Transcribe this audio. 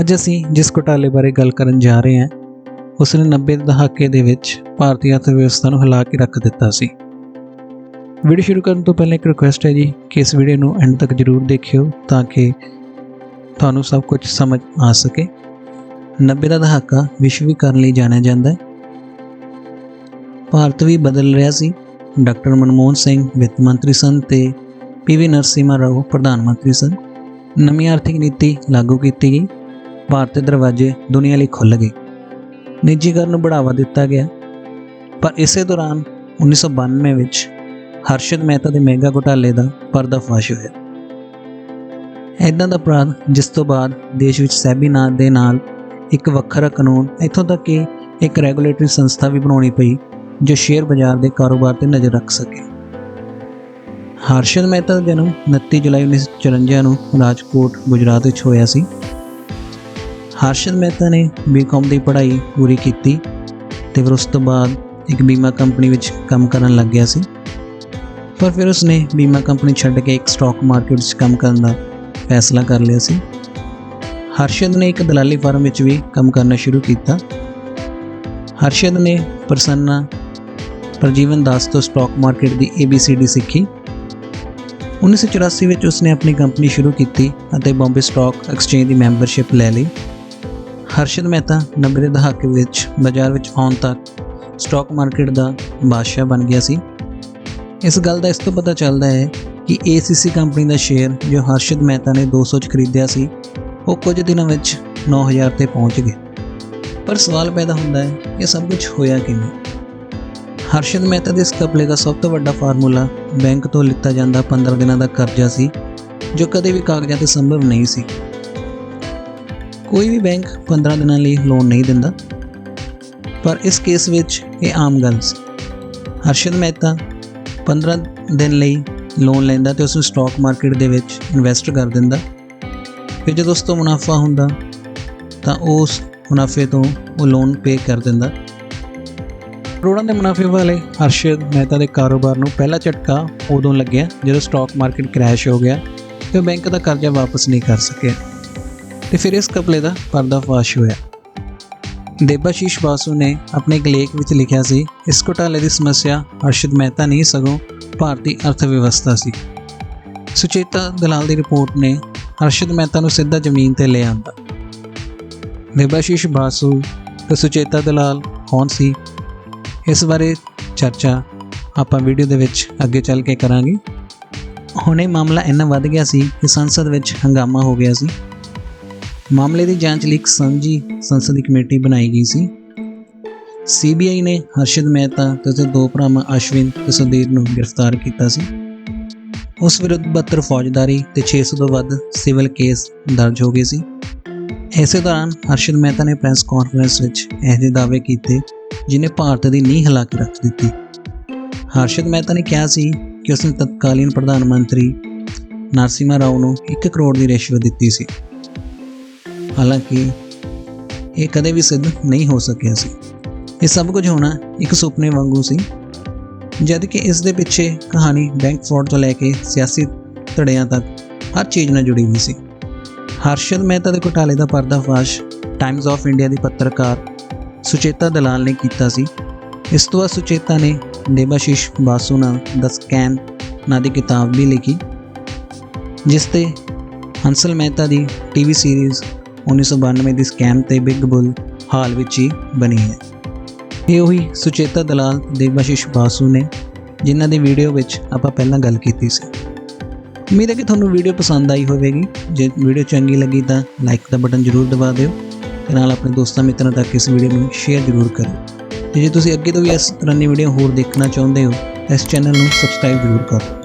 ਅੱਜ ਅਸੀਂ ਜਿਸ ਘੁਟਾਲੇ ਬਾਰੇ ਗੱਲ ਕਰਨ ਜਾ ਰਹੇ ਹਾਂ ਉਸ ਨੇ 90 ਦੇ ਦਹਾਕੇ ਦੇ ਵਿੱਚ ਭਾਰਤੀ ਅਰਥ ਵਿਵਸਥਾ ਨੂੰ ਹਿਲਾ ਕੇ ਰੱਖ ਦਿੱਤਾ ਸੀ। ਵੀਡੀਓ ਸ਼ੁਰੂ ਕਰਨ ਤੋਂ ਪਹਿਲਾਂ ਇੱਕ ਰਿਕੁਐਸਟ ਹੈ ਜੀ ਕਿ ਇਸ ਵੀਡੀਓ ਨੂੰ ਐਂਡ ਤੱਕ ਜਰੂਰ ਦੇਖਿਓ ਤਾਂ ਕਿ ਤੁਹਾਨੂੰ ਸਭ ਕੁਝ ਸਮਝ ਆ ਸਕੇ। 90 ਦਾ ਦਹਾਕਾ ਵਿਸ਼ਵੀਕਰਨ ਲਈ ਜਾਣਿਆ ਜਾਂਦਾ ਹੈ। ਭਾਰਤ ਵੀ ਬਦਲ ਰਿਹਾ ਸੀ। ਡਾਕਟਰ ਮਨਮੋਹਨ ਸਿੰਘ ਵਿੱਤ ਮੰਤਰੀ ਸਨ ਤੇ ਪੀਵੀ ਨਰਸਿਮਾ ਰਾਓ ਪ੍ਰਧਾਨ ਮੰਤਰੀ ਸਨ। ਨਵੀਂ ਆਰਥਿਕ ਨੀਤੀ ਲਾਗੂ ਕੀਤੀ ਗਈ। ਭਾਰਤ ਦੇ ਦਰਵਾਜ਼ੇ ਦੁਨੀਆ ਲਈ ਖੁੱਲ੍ਹ ਗਏ। ਨਿੱਜੀਕਰਨ ਨੂੰ ਬੜਾਵਾ ਦਿੱਤਾ ਗਿਆ। ਪਰ ਇਸੇ ਦੌਰਾਨ 1992 ਵਿੱਚ ਹਰਸ਼ਦ ਮਹਿਤਾ ਦੇ ਮੈਗਾ ਘੁਟਾਲੇ ਦਾ ਪਰਦਾਫਾਸ਼ ਹੋਇਆ। ਐਦਾਂ ਦਾ ਅਪਰਾਧ ਜਿਸ ਤੋਂ ਬਾਅਦ ਦੇਸ਼ ਵਿੱਚ ਸੈਬੀ ਨਾਂ ਦੇ ਨਾਲ ਇੱਕ ਵੱਖਰਾ ਕਾਨੂੰਨ ਇੱਥੋਂ ਤੱਕ ਕਿ ਇੱਕ ਰੈਗੂਲੇਟਰੀ ਸੰਸਥਾ ਵੀ ਬਣਾਉਣੀ ਪਈ, ਜੋ ਸ਼ੇਅਰ ਬਾਜ਼ਾਰ ਦੇ ਕਾਰੋਬਾਰ ਤੇ ਨਜ਼ਰ ਰੱਖ ਸਕੇ। ਹਰਸ਼ਦ ਮਹਿਤਾ ਦਾ ਜਨਮ 29 ਜੁਲਾਈ 1954 ਨੂੰ ਰਾਜਕੋਟ, ਗੁਜਰਾਤ ਵਿੱਚ ਹੋਇਆ ਸੀ। ਹਰਸ਼ਦ ਮਹਿਤਾ ਨੇ ਬੀਕਾਮ ਦੀ ਪੜ੍ਹਾਈ ਪੂਰੀ ਕੀਤੀ ਤੇ ਫਿਰ ਉਸ ਤੋਂ ਬਾਅਦ ਇੱਕ ਬੀਮਾ ਕੰਪਨੀ ਵਿੱਚ ਕੰਮ ਕਰਨ ਲੱਗ ਗਿਆ ਸੀ। ਪਰ ਫਿਰ ਉਸਨੇ ਬੀਮਾ ਕੰਪਨੀ ਛੱਡ ਕੇ ਇੱਕ ਸਟਾਕ ਮਾਰਕੀਟ 'ਚ ਕੰਮ ਕਰਨ ਦਾ ਫੈਸਲਾ ਕਰ ਲਿਆ ਸੀ। ਹਰਸ਼ਦ ਨੇ ਇੱਕ ਦਲਾਲੀ ਫਰਮ ਵਿੱਚ ਵੀ ਕੰਮ ਕਰਨਾ ਸ਼ੁਰੂ ਕੀਤਾ। ਹਰਸ਼ਦ ਨੇ ਪ੍ਰਸੰਨਾ ਪ੍ਰਜੀਵਨ ਦਾਸ ਤੋਂ ਸਟਾਕ ਮਾਰਕੀਟ ਦੀ ABCD ਸਿੱਖੀ। 1984 ਵਿੱਚ ਉਸਨੇ ਆਪਣੀ ਕੰਪਨੀ ਸ਼ੁਰੂ ਕੀਤੀ ਅਤੇ ਬੰਬੇ ਸਟਾਕ ਐਕਸਚੇਂਜ ਦੀ ਮੈਂਬਰਸ਼ਿਪ ਲੈ ਲਈ। ਹਰਸ਼ਦ ਮਹਿਤਾ 90 ਦੇ ਦਹਾਕੇ ਵਿੱਚ ਬਾਜ਼ਾਰ ਵਿੱਚ ਆਉਣ ਤੱਕ ਸਟਾਕ ਮਾਰਕੀਟ ਦਾ ਬਾਦਸ਼ਾਹ ਬਣ ਗਿਆ ਸੀ। ਇਸ ਗੱਲ ਦਾ ਇਸ ਤੋਂ ਪਤਾ ਚੱਲਦਾ ਹੈ ਕਿ ACC ਕੰਪਨੀ ਦਾ ਸ਼ੇਅਰ ਜੋ ਹਰਸ਼ਦ ਮਹਿਤਾ ਨੇ 200 ਚ ਖਰੀਦਿਆ ਸੀ, ਉਹ ਕੁਝ ਦਿਨਾਂ ਵਿੱਚ 9000 ਤੇ ਪਹੁੰਚ ਗਏ ਪਰ ਸਵਾਲ ਪੈਦਾ ਹੁੰਦਾ ਹੈ, ਇਹ ਸਭ ਕੁਝ ਹੋਇਆ ਕਿਵੇਂ? ਹਰਸ਼ਦ ਮਹਿਤਾ ਦੇ ਇਸ ਕਪਲੇ ਦਾ ਸਭ ਤੋਂ ਵੱਡਾ ਫਾਰਮੂਲਾ ਬੈਂਕ ਤੋਂ ਲਿੱਤਾ ਜਾਂਦਾ 15 ਦਿਨਾਂ ਦਾ ਕਰਜ਼ਾ ਸੀ, ਜੋ ਕਦੇ ਵੀ ਕਾਗਜ਼ਾਂ ਤੇ ਸੰਭਵ ਨਹੀਂ ਸੀ। ਕੋਈ ਵੀ ਬੈਂਕ 15 ਦਿਨਾਂ ਲਈ ਲੋਨ ਨਹੀਂ ਦਿੰਦਾ, ਪਰ ਇਸ ਕੇਸ ਵਿੱਚ ਇਹ ਆਮ ਗੱਲ ਸੀ। ਹਰਸ਼ਦ ਮਹਿਤਾ 15 ਦਿਨ ਲਈ ਲੋਨ ਲੈਂਦਾ ਤੇ ਉਸ ਨੂੰ ਸਟਾਕ ਮਾਰਕੀਟ ਦੇ ਵਿੱਚ ਇਨਵੈਸਟ ਕਰ ਦਿੰਦਾ। ਫਿਰ ਜਦੋਂ ਉਸ ਤੋਂ ਮੁਨਾਫਾ ਹੁੰਦਾ, ਤਾਂ ਉਸ ਮੁਨਾਫੇ ਤੋਂ ਉਹ ਲੋਨ ਪੇ ਕਰ ਦਿੰਦਾ। ਕਰੋੜਾਂ ਦੇ ਮੁਨਾਫੇ ਵਾਲੇ ਹਰਸ਼ਦ ਮਹਿਤਾ ਦੇ ਕਾਰੋਬਾਰ ਨੂੰ ਪਹਿਲਾ ਝਟਕਾ ਉਦੋਂ ਲੱਗਿਆ ਜਦੋਂ ਸਟਾਕ ਮਾਰਕੀਟ ਕ੍ਰੈਸ਼ ਹੋ ਗਿਆ ਤੇ ਉਹ ਬੈਂਕ ਦਾ ਕਰਜ਼ਾ ਵਾਪਸ ਨਹੀਂ ਕਰ ਸਕਿਆ। ਤੇ ਫਿਰ ਇਸ ਕਪਲੇ ਦਾ ਪਰਦਾਫਾਸ਼ ਹੋਇਆ। ਦੇਬਾਸ਼ੀਸ਼ ਬਾਸੂ ਨੇ ਆਪਣੇ ਇੱਕ ਲੇਖ ਵਿੱਚ ਲਿਖਿਆ ਸੀ, ਇਸ ਘੁਟਾਲੇ ਦੀ ਸਮੱਸਿਆ ਅਰਸ਼ਦ ਮਹਿਤਾ ਨਹੀਂ, ਸਗੋਂ ਭਾਰਤੀ ਅਰਥ ਵਿਵਸਥਾ ਸੀ। ਸੁਚੇਤਾ ਦਲਾਲ ਦੀ ਰਿਪੋਰਟ ਨੇ ਅਰਸ਼ਦ ਮਹਿਤਾ ਨੂੰ ਸਿੱਧਾ ਜ਼ਮੀਨ ਤੇ ਲੈ ਆਂਦਾ। ਦੇਬਾਸ਼ੀਸ਼ ਬਾਸੂ ਤੇ ਸੁਚੇਤਾ ਦਲਾਲ ਕੌਣ ਸੀ? ਇਸ ਬਾਰੇ ਚਰਚਾ ਆਪਾਂ ਵੀਡੀਓ ਦੇ ਵਿੱਚ ਅੱਗੇ ਚੱਲ ਕੇ ਕਰਾਂਗੇ। ਹੁਣੇ ਮਾਮਲਾ ਇੰਨਾ ਵੱਧ ਗਿਆ ਸੀ ਕਿ ਸੰਸਦ ਵਿੱਚ ਹੰਗਾਮਾ ਹੋ ਗਿਆ ਸੀ। ਮਾਮਲੇ ਦੀ ਜਾਂਚ ਲਈ ਇੱਕ ਸਾਂਝੀ ਸੰਸਦੀ ਕਮੇਟੀ ਬਣਾਈ ਗਈ ਸੀ। ਸੀਬੀਆਈ ਨੇ ਹਰਸ਼ਦ ਮਹਿਤਾ ਤੇ ਉਸਦੇ ਦੋ ਭਰਾਵਾਂ ਅਸ਼ਵਿਨ ਤੇ ਸੁਧੀਰ ਨੂੰ ਗ੍ਰਿਫਤਾਰ ਕੀਤਾ ਸੀ। ਉਸ ਵਿਰੁੱਧ 72 ਫੌਜਦਾਰੀ ਤੇ 600 ਤੋਂ ਵੱਧ ਸਿਵਲ ਕੇਸ ਦਰਜ ਹੋ ਗਏ ਸੀ। ਇਸੇ ਦੌਰਾਨ ਹਰਸ਼ਦ ਮਹਿਤਾ ਨੇ ਪ੍ਰੈਸ ਕਾਨਫਰੰਸ ਵਿੱਚ ਇਹਦੇ ਦਾਅਵੇ ਕੀਤੇ ਜਿਨੇ ਭਾਰਤ ਦੀ ਨੀਂਹ ਹਿਲਾ ਕੇ ਰੱਖ ਦਿੱਤੀ। ਹਰਸ਼ਦ ਮਹਿਤਾ ਨੇ ਕਿਹਾ ਸੀ ਕਿ ਉਸਨੇ ਤਤਕਾਲੀਨ ਪ੍ਰਧਾਨ ਮੰਤਰੀ ਨਰਸਿਮਹਾ ਰਾਓ ਨੂੰ 1 ਕਰੋੜ ਦੀ ਰਿਸ਼ਵਤ ਦਿੱਤੀ ਸੀ। ਹਾਲਾਂਕਿ ਇਹ ਕਦੇ ਵੀ ਸਿੱਧ ਨਹੀਂ ਹੋ ਸਕਿਆ ਸੀ। ਇਹ ਸਭ ਕੁਝ ਹੋਣਾ ਇੱਕ ਸੁਪਨੇ ਵਾਂਗੂ ਸੀ, ਜਦ ਕਿ ਇਸ ਦੇ ਪਿੱਛੇ ਕਹਾਣੀ ਬੈਂਕ ਫਰਾਡ ਤੋਂ ਲੈ ਕੇ ਸਿਆਸੀ ਧੜਿਆਂ ਤੱਕ ਹਰ ਚੀਜ਼ ਨਾਲ ਜੁੜੀ ਹੋਈ ਸੀ। ਹਰਸ਼ਦ ਮਹਿਤਾ ਦੇ ਘੁਟਾਲੇ ਦਾ ਪਰਦਾਫਾਸ਼ ਟਾਈਮਜ਼ ਆਫ ਇੰਡੀਆ ਦੀ ਪੱਤਰਕਾਰ ਸੁਚੇਤਾ ਦਲਾਲ ਨੇ ਕੀਤਾ ਸੀ। ਇਸ ਤੋਂ ਬਾਅਦ ਸੁਚੇਤਾ ਨੇ ਦੇਬਾਸ਼ੀਸ਼ ਬਾਸੂ ਨਾਲ ਦ ਸਕੈਨ ਨਾਂ ਦੀ ਕਿਤਾਬ ਵੀ ਲਿਖੀ, ਜਿਸ ਤੇ ਹੰਸਲ ਮਹਿਤਾ ਦੀ ਟੀਵੀ ਸੀਰੀਜ਼ 1992 ਦੀ ਸਕੈਮ ਤੇ ਬਿਗ ਬੁੱਲ ਹਾਲ ਵਿੱਚ ਹੀ ਬਣੀ ਹੈ। ਇਹ ਉਹੀ ਸੁਚੇਤਾ ਦਲਾਲ ਦੇਬਾਸ਼ੀਸ਼ ਬਾਸੂ ਨੇ, ਜਿਨ੍ਹਾਂ ਦੀ ਵੀਡੀਓ ਵਿੱਚ ਆਪਾਂ ਪਹਿਲਾਂ ਗੱਲ ਕੀਤੀ ਸੀ। ਉਮੀਦ ਹੈ ਕਿ ਤੁਹਾਨੂੰ ਵੀਡੀਓ ਪਸੰਦ ਆਈ ਹੋਵੇਗੀ। ਜੇ ਵੀਡੀਓ ਚੰਗੀ ਲੱਗੀ ਤਾਂ ਲਾਈਕ ਦਾ ਬਟਨ ਜ਼ਰੂਰ ਦਬਾ ਦਿਓ ਤੇ ਨਾਲ ਆਪਣੇ ਦੋਸਤਾਂ ਮਿੱਤਰਾਂ ਤੱਕ ਇਸ ਵੀਡੀਓ ਨੂੰ ਸ਼ੇਅਰ ਜ਼ਰੂਰ ਕਰੋ ਤੇ ਜੇ ਤੁਸੀਂ ਅੱਗੇ ਤੋਂ ਵੀ ਇਸ ਤਰ੍ਹਾਂ ਦੀ ਵੀਡੀਓ ਹੋਰ ਦੇਖਣਾ ਚਾਹੁੰਦੇ ਹੋ ਤਾਂ ਇਸ ਚੈਨਲ ਨੂੰ ਸਬਸਕ੍ਰਾਈਬ ਜ਼ਰੂਰ ਕਰੋ